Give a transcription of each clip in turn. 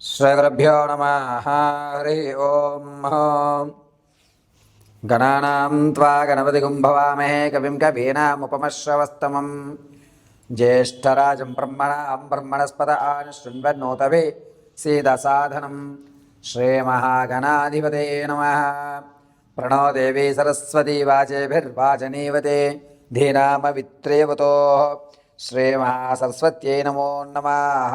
శ్రీగురుభ్యో నమ హరి ఓం గణానాం త్వా గణపతిగుం భవామహే కవిం కవీనాముపమశ్రవస్తమం జ్యేష్ఠరాజం బ్రహ్మణాం బ్రహ్మణస్పద ఆన శృణ్వన్నోతవే సీదసాధనం శ్రీమహాగణాధిపతే నమ ప్రణో దేవీ సరస్వతీ వాచేభిర్వాచనీవతే ధీనామవిత్రేవతో శ్రీమహాసరస్వత్యై నమో నమః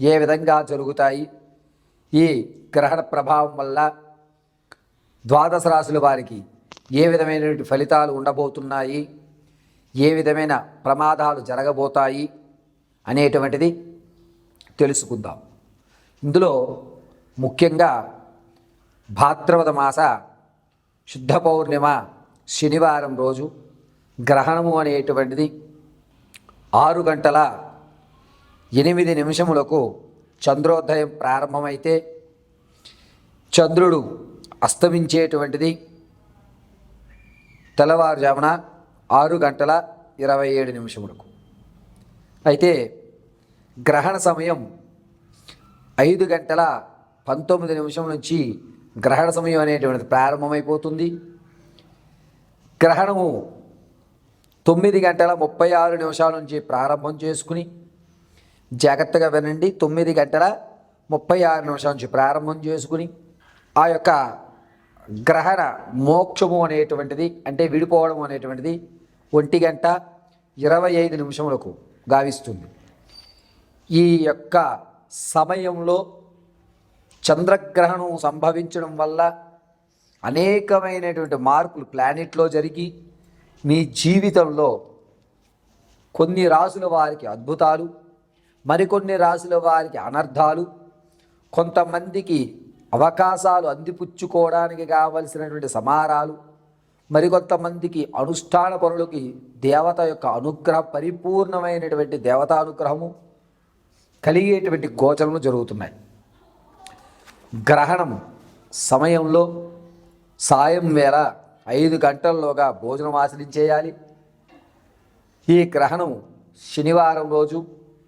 ఏ విధంగా జరుగుతాయి? ఈ గ్రహణ ప్రభావం వల్ల ద్వాదశ రాశుల వారికి ఏ విధమైనటువంటి ఫలితాలు ఉండబోతున్నాయి? ఏ విధమైన ప్రమాదాలు జరగబోతాయి? అనేటువంటిది తెలుసుకుందాం. ఇందులో ముఖ్యంగా భాద్రవద మాస శుద్ధ పౌర్ణిమ శనివారం రోజు గ్రహణము అనేటువంటిది ఆరు గంటల ఎనిమిది నిమిషములకు చంద్రోదయం ప్రారంభమైతే చంద్రుడు అస్తమించేటువంటిది. తెల్లవారుజామున ఆరు గంటల ఇరవై ఏడు నిమిషములకు. అయితే గ్రహణ సమయం ఐదు గంటల పంతొమ్మిది నిమిషం నుంచి గ్రహణ సమయం అనేటువంటిది ప్రారంభమైపోతుంది. గ్రహణము తొమ్మిది గంటల ముప్పై ఆరు నిమిషాల నుంచి ప్రారంభం చేసుకుని జాగ్రత్తగా వినండి. తొమ్మిది గంటల ముప్పై ఆరు నిమిషాల నుంచి ప్రారంభం చేసుకుని ఆ యొక్క గ్రహణ మోక్షము అనేటువంటిది అంటే విడిపోవడం అనేటువంటిది ఒంటి గంట ఇరవై ఐదు నిమిషములకు గావిస్తుంది. ఈ యొక్క సమయంలో చంద్రగ్రహణం సంభవించడం వల్ల అనేకమైనటువంటి మార్పులు ప్లానెట్లో జరిగి మీ జీవితంలో కొన్ని రాసుల వారికి అద్భుతాలు మరికొన్ని రాసుల వారికి అనర్థాలు కొంతమందికి అవకాశాలు అందిపుచ్చుకోవడానికి కావలసినటువంటి సమారాలు మరికొంతమందికి అనుష్ఠాన పనులకి దేవత యొక్క అనుగ్రహం పరిపూర్ణమైనటువంటి దేవతానుగ్రహము కలిగేటువంటి గోచరములు జరుగుతున్నాయి. గ్రహణం సమయంలో సాయం వేళ ఐదు గంటల్లోగా భోజనం ఆచరించేయాలి. ఈ గ్రహణం శనివారం రోజు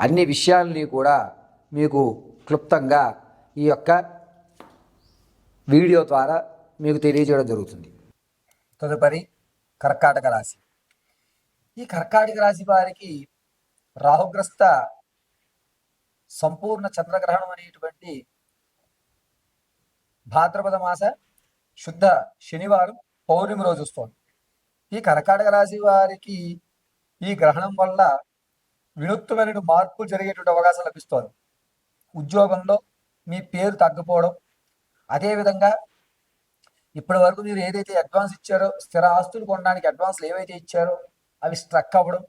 అన్ని విషయాల్ని కూడా మీకు క్లుప్తంగా ఈ యొక్క వీడియో ద్వారా మీకు తెలియజేయడం జరుగుతుంది. తదుపరి కర్కాటక రాశి. ఈ కర్కాటక రాశి వారికి రాహుగ్రస్త సంపూర్ణ చంద్రగ్రహణం అనేటువంటి భాద్రపద మాస శుద్ధ శనివారం పౌర్ణమి రోజు వస్తుంది. ఈ కర్కాటక రాశి వారికి ఈ గ్రహణం వల్ల వినూత్నమైన మార్పులు జరిగేటువంటి అవకాశం లభిస్తోంది ఉద్యోగంలో మీ పేరు తగ్గిపోవడం అదేవిధంగా ఇప్పటి వరకు మీరు ఏదైతే అడ్వాన్స్ ఇచ్చారో స్థిర ఆస్తులు కొనడానికి అడ్వాన్స్లు ఏవైతే ఇచ్చారో అవి స్ట్రక్ అవ్వడం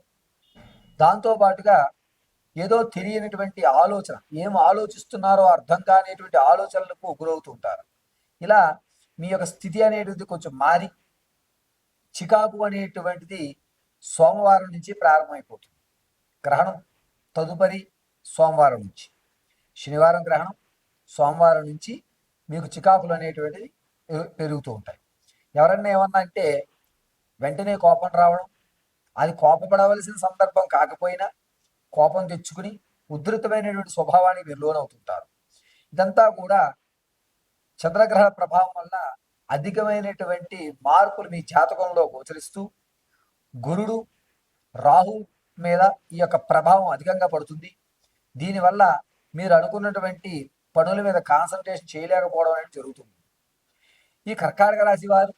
దాంతో పాటుగా ఏదో తెలియనటువంటి ఆలోచన ఏం ఆలోచిస్తున్నారో అర్థం కానిటువంటి ఆలోచనలకు గురవుతుంటారు ఇలా మీ యొక్క స్థితి అనేటిది కొంచెం మారి చికాకు అనేటువంటిది సోమవారం నుంచి ప్రారంభమైపోతుంది. గ్రహణం తదుపరి సోమవారం నుంచి. శనివారం గ్రహణం సోమవారం నుంచి మీకు చికాకులు అనేటువంటివి పెరుగుతూ ఉంటాయి. ఎవరన్నా ఏమన్నా అంటే వెంటనే కోపం రావడం అది కోపపడవలసిన సందర్భం కాకపోయినా కోపం తెచ్చుకుని ఉధృతమైనటువంటి స్వభావానికి మీరు లోనవుతుంటారు ఇదంతా కూడా చంద్రగ్రహ ప్రభావం వల్ల అధికమైనటువంటి మార్పులు మీ జాతకంలో గోచరిస్తూ గురుడు రాహు మీద ఈ యొక్క ప్రభావం అధికంగా పడుతుంది. దీనివల్ల మీరు అనుకున్నటువంటి పనుల మీద కాన్సన్ట్రేషన్ చేయలేకపోవడం అనేది జరుగుతుంది. ఈ కర్కాటక రాశి వారు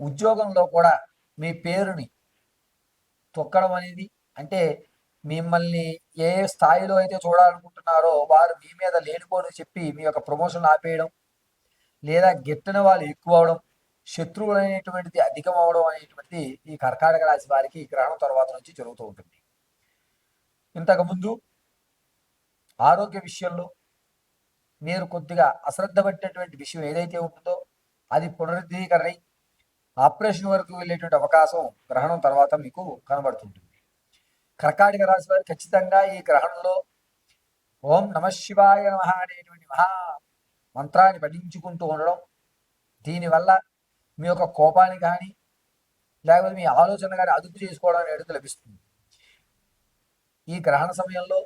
ఉద్యోగంలో కూడా మీ పేరుని తొక్కడం అనేది అంటే మిమ్మల్ని ఏ స్థాయిలో అయితే చూడాలనుకుంటున్నారో వారు మీ మీద లేనిపోని చెప్పి మీ యొక్క ప్రమోషన్ ఆపేయడం లేదా గిట్టని వాళ్ళు ఎక్కువ అవడం శత్రువులు అనేటువంటిది అధికం అవడం అనేటువంటిది ఈ కర్కాటక రాశి వారికి ఈ గ్రహణం తర్వాత నుంచి జరుగుతూ ఉంటుంది. ఇంతకుముందు ఆరోగ్య విషయంలో మీరు కొద్దిగా అశ్రద్ధ పట్టినటువంటి విషయం ఏదైతే ఉంటుందో అది పునరుద్ధీకరణ ఆపరేషన్ వరకు వెళ్ళేటువంటి అవకాశం గ్రహణం తర్వాత మీకు కనబడుతుంటుంది. కర్కాటక రాశి వారు ఖచ్చితంగా ఈ గ్రహణంలో ఓం నమ శివాయ నమ అనేటువంటి మహా మంత్రాన్ని పఠించుకుంటూ ఉండడం దీనివల్ల మీ యొక్క కోపాన్ని కానీ లేకపోతే మీ ఆలోచన కానీ అదుపు చేసుకోవడం అనేది లభిస్తుంది. ఈ గ్రహణ సమయంలో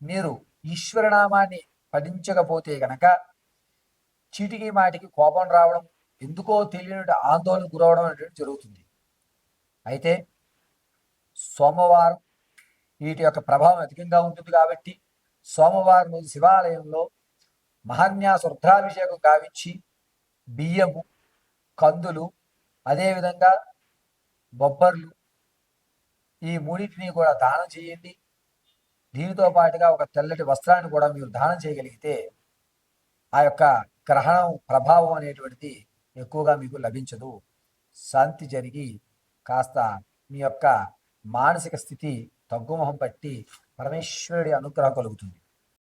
మీరు ఈశ్వరనామాన్ని పఠించకపోతే గనక చీటికి మాటికి కోపం రావడం ఎందుకో తెలియని ఆందోళన గురవడం అనేటువంటి జరుగుతుంది. అయితే సోమవారం వీటి యొక్క ప్రభావం అధికంగా ఉంటుంది కాబట్టి సోమవారం శివాలయంలో మహాన్యాస రుద్రాభిషేకం గావించి బియ్యము కందులు అదేవిధంగా బొబ్బర్లు. ఈ మూడింటిని కూడా దానం చేయండి. దీనితో పాటుగా ఒక తెల్లటి వస్త్రాన్ని కూడా మీరు దానం చేయగలిగితే ఆ యొక్క గ్రహణం ప్రభావం అనేటువంటిది ఎక్కువగా మీకు లభించదు. శాంతి జరిగి కాస్త మీ యొక్క మానసిక స్థితి తగ్గుముఖం పట్టి పరమేశ్వరుడి అనుగ్రహం కలుగుతుంది.